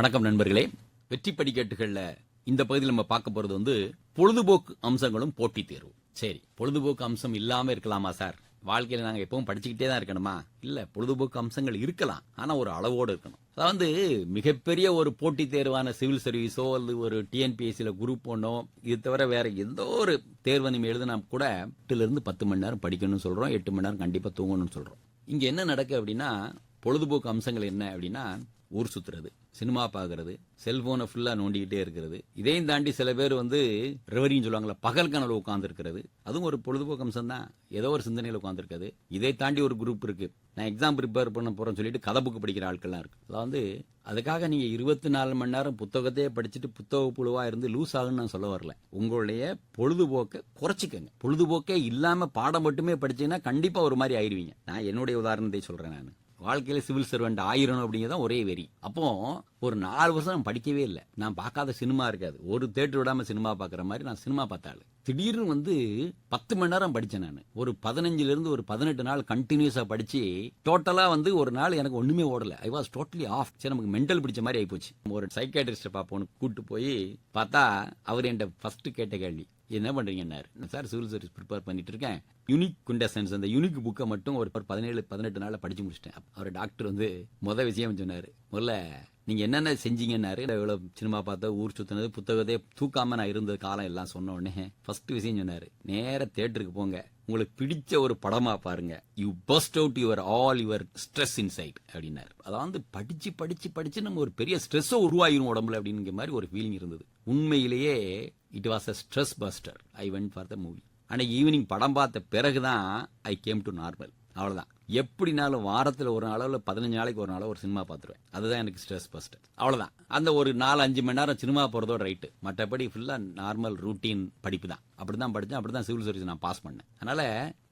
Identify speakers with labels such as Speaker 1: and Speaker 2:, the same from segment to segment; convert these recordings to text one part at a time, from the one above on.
Speaker 1: வணக்கம் நண்பர்களே. வெற்றி படிக்கட்டுகள்ல இந்த பகுதியில் நம்ம பார்க்க போறது வந்து பொழுதுபோக்கு அம்சங்களும் போட்டி தேர்வு. சரி பொழுதுபோக்கு அம்சம் இல்லாம இருக்கலாமா சார்? வாழ்க்கையில நாங்க எப்பவும் படிச்சுக்கிட்டே தான் இருக்கணுமா? இல்ல பொழுதுபோக்கு அம்சங்கள் இருக்கலாம் ஆனா ஒரு அளவோடு இருக்கணும். அதாவது மிகப்பெரிய ஒரு போட்டித் தேர்வான சிவில் சர்வீஸோ அல்லது ஒரு டிஎன்பிஎஸ்சியில் குரூப் ஒன்றோ இது தவிர வேற எந்த ஒரு தேர்வை நம்ம எழுதினா கூட எட்டுல இருந்து பத்து மணி நேரம் படிக்கணும்னு சொல்றோம் எட்டு மணி நேரம் கண்டிப்பா தூங்கணும்னு சொல்றோம். இங்க என்ன நடக்கு அப்படின்னா பொழுதுபோக்கு அம்சங்கள் என்ன அப்படின்னா ஊர் சுத்துறது சினிமா பார்க்கறது செல்போனை ஃபுல்லா நோண்டிக்கிட்டே இருக்கிறது. இதையும் தாண்டி சில பேர் வந்து ரெவரின்னு சொல்லுவாங்களா பகல் கனவு உட்கார்ந்து இருக்கிறது அதுவும் ஒரு பொழுதுபோக்கு அம்சம் தான் ஏதோ ஒரு சிந்தனையில் உட்காந்துருக்காது இதை தாண்டி ஒரு குரூப் இருக்கு. நான் எக்ஸாம் ப்ரிப்பேர் பண்ண போறேன்னு சொல்லிட்டு கதை புக்கு படிக்கிற ஆட்கள்லாம் இருக்கு. அதாவது அதுக்காக நீங்க இருபத்தி நாலு மணி நேரம் புத்தகத்தையே படிச்சுட்டு புத்தக புழுவா இருந்து லூஸ் ஆகுன்னு நான் சொல்ல வரல. உங்களுடைய பொழுதுபோக்கை குறைச்சிக்கங்க. பொழுதுபோக்கே இல்லாம பாடம் மட்டுமே படிச்சீங்கன்னா கண்டிப்பா ஒரு மாதிரி ஆயிருவீங்க. நான் என்னுடைய உதாரணத்தை சொல்றேன் நான். வாழ்க்கையில் சிவில் சர்வெண்ட் ஆயிரணும் அப்படிங்கிறது ஒரே வெறி. அப்போது ஒரு நாலு வருஷம் நான் படிக்கவே இல்லை. நான் பார்க்காத சினிமா இருக்காது. ஒரு தேட்டர் விடாம சினிமா பார்க்குற மாதிரி நான் சினிமா பார்த்தாள். திடீர்னு வந்து பத்து மணி நேரம் படித்தேன் நான். ஒரு பதினஞ்சுல இருந்து ஒரு பதினெட்டு நாள் கண்டினியூஸா படிச்சு டோட்டலா வந்து ஒரு நாள் எனக்கு ஒண்ணுமே ஓடல. ஐ வாஸ் டோட்டலி ஆஃப் சரி நமக்கு மென்டல் பிடிச்ச மாதிரி ஆயிப்போச்சு. ஒரு சைக்காட்ரிஸ்ட பார்ப்போன்னு கூட்டு போய் பார்த்தா அவர் என்கிட்ட ஃபர்ஸ்ட் கேட்ட கேள்வி என்ன பண்றீங்கன்னாரு? சார் சிவில் சர்வீஸ் ப்ரிப்பேர் பண்ணிட்டு இருக்கேன். யூனிக் குண்டசன்ஸ் அந்த யூனிக் புக்கை மட்டும் ஒரு பதினேழு பதினெட்டு நாளில் படிச்சு முடிச்சிட்டேன். அவர் டாக்டர் வந்து முத விஷயம் சொன்னாரு. முதல்ல நீங்க என்னென்ன செஞ்சீங்கன்னாரு. எவ்வளவு சினிமா பார்த்த ஊர் சுத்தினது புத்தகத்தை தூக்காம நான் இருந்த காலம் எல்லாம் சொன்ன உடனே ஃபர்ஸ்ட் விஷயம் சொன்னாரு. நேர தேட்டருக்கு போங்க. உங்களுக்கு பிடிச்ச ஒரு படமா பாருங்க. You bust out your all your stress inside அப்படின்னாரு. அதாவது படிச்சு படிச்சு படிச்சு நம்ம ஒரு பெரிய ஸ்ட்ரெஸ்ஸை உருவாயிரும் உடம்புல அப்படிங்கிற மாதிரி ஒரு ஃபீலிங் இருந்தது. உண்மையிலேயே it was a stress buster I went for the movie அன்னைக்கு ஈவினிங் படம் பார்த்த பிறகுதான் ஐ கேம் டு நார்மல் அவ்வளவுதான். எப்படினாலும் வாரத்தில் ஒரு நாளோ இல்லை பதினஞ்சு நாளைக்கு ஒரு நாளோ ஒரு சினிமா பார்த்துருவேன் அதுதான் எனக்கு ஸ்ட்ரெஸ் பஸ்டர் அவ்வளோதான் அந்த ஒரு நாலு அஞ்சு மணி நேரம் சினிமா போகிறதோட ரைட்டு மற்றபடி ஃபுல்லாக நார்மல் ரூட்டீன் படிப்பு தான் அப்படி தான் படித்தேன் அப்படிதான் சிவில் சர்வீஸ் நான் பாஸ் பண்ணேன். அதனால்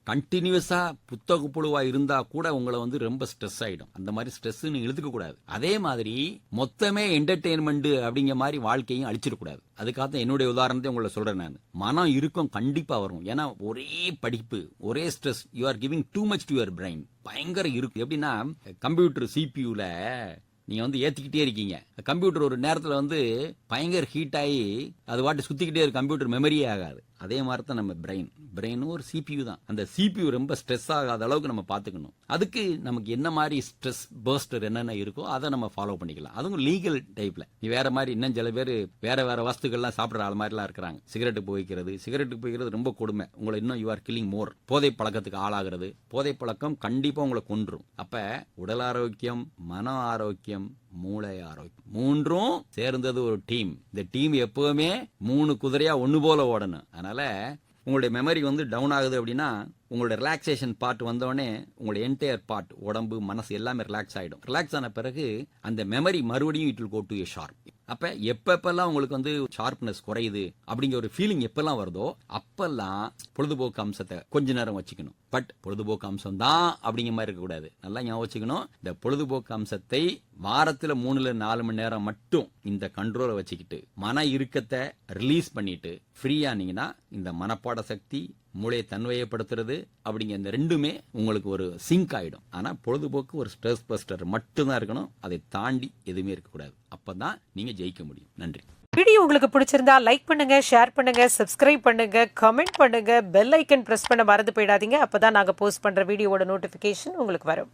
Speaker 1: கண்டினியூஸா புத்தக புழுவா இருந்தா கூட உங்களை வந்து ரொம்ப ஸ்ட்ரெஸ் ஆயிடும். அந்த மாதிரி ஸ்ட்ரெஸ் நீங்க கூடாது. அதே மாதிரி மொத்தமே என்டர்டெயின்மெண்ட் அப்படிங்கிற மாதிரி வாழ்க்கையும் அழிச்சிடக்கூடாது. அதுக்காக தான் என்னுடைய உதாரணத்தை உங்களை சொல்றேன் நான். மனம் இருக்கும் கண்டிப்பா வரும். ஏன்னா ஒரே படிப்பு ஒரே stress you are giving too much to your brain பயங்கர இருக்கு. எப்படின்னா கம்ப்யூட்டர் சிபியூல நீங்க வந்து ஏத்திக்கிட்டே இருக்கீங்க. கம்ப்யூட்டர் ஒரு நேரத்துல வந்து பயங்கர ஹீட் ஆகி அது வாட்டி சுத்திக்கிட்டே இருக்கு. கம்ப்யூட்டர் மெமரியே ஆகாது. அதே மாதிரி தான் நம்ம பிரெயின் பிரெயினும் ஒரு சிபியூ தான். அந்த சிபியூ ரொம்ப ஸ்ட்ரெஸ் ஆகாத அளவுக்கு நம்ம பார்த்துக்கணும். அதுக்கு நமக்கு என்ன மாதிரி ஸ்ட்ரெஸ் பர்ஸ்டர் என்னென்ன இருக்கோ அதை நம்ம ஃபாலோ பண்ணிக்கலாம். அதுவும் லீகல் டைப்ல நீ வேற மாதிரி இன்னும் சில பேர் வேற வேற வஸ்துக்கள்லாம் சாப்பிட்ற ஆள் மாதிரிலாம் இருக்கிறாங்க. சிகரெட்டு போய்க்கிறது சிகரெட்டு போய்க்கிறது ரொம்ப கொடுமை. உங்களை இன்னும் யூ ஆர் கில்லிங் மோர் போதை பழக்கத்துக்கு ஆளாகிறது. போதை பழக்கம் கண்டிப்பா உங்களை கொன்றும். அப்ப உடல் ஆரோக்கியம் மன ஆரோக்கியம் மூளை ஆரோக்கியம் மூன்றும் சேர்ந்தது ஒரு டீம். இந்த டீம் எப்பவுமே மூணு குதிரையா ஒன்று போல ஓடணும். அதனால உங்களுடைய மெமரி வந்து டவுன் ஆகுது அப்படின்னா உங்களுடைய ரிலாக்ஸேஷன் பார்ட் வந்தோடனே உங்களுடைய என்டையர் பார்ட் உடம்பு மனசு எல்லாமே ரிலாக்ஸ் ஆகிடும் ரிலாக்ஸ் ஆன பிறகு அந்த மெமரி மறுபடியும் it will go to a sharp அப்ப எப்பப்பெல்லாம் உங்களுக்கு வந்து ஷார்ப்னஸ் குறையுது அப்படிங்கிற ஒரு ஃபீலிங் எப்பெல்லாம் வருதோ அப்பெல்லாம் பொழுதுபோக்கு அம்சத்தை கொஞ்ச நேரம் வச்சுக்கணும். பட் பொழுதுபோக்கு அம்சம் தான் அப்படிங்கிற மாதிரி இருக்கக்கூடாது நல்லா ஞாபகம் வச்சுக்கணும். இந்த பொழுதுபோக்கு அம்சத்தை வாரத்துல மூணுல நாலு மணி நேரம் மட்டும் இந்த கண்ட்ரோலை வச்சுக்கிட்டு மன இறுக்கத்தை ரிலீஸ் பண்ணிட்டு ஃப்ரீயானீங்கன்னா இந்த மனப்பாட சக்தி மூளையை தன்வயப்படுத்துறது அப்படிங்கிற இந்த ரெண்டுமே உங்களுக்கு ஒரு சிங்க் ஆகிடும் ஆனால் பொழுதுபோக்கு ஒரு ஸ்ட்ரெஸ் பஸ்டர் மட்டும்தான் இருக்கணும். அதை தாண்டி எதுவுமே இருக்கக்கூடாது. அப்போ தான் நீங்கள் ஜெயிக்க முடியும். நன்றி.
Speaker 2: வீடியோ உங்களுக்கு பிடிச்சிருந்தா லைக் பண்ணுங்க ஷேர் பண்ணுங்க சப்ஸ்கிரைப் பண்ணுங்க கமெண்ட் பண்ணுங்க பெல் ஐக்கன் பிரஸ் பண்ண மறந்து போயிடாதீங்க. அப்பதான் நாங்க போஸ்ட் பண்ற வீடியோவோட நோட்டிபிகேஷன் உங்களுக்கு வரும்.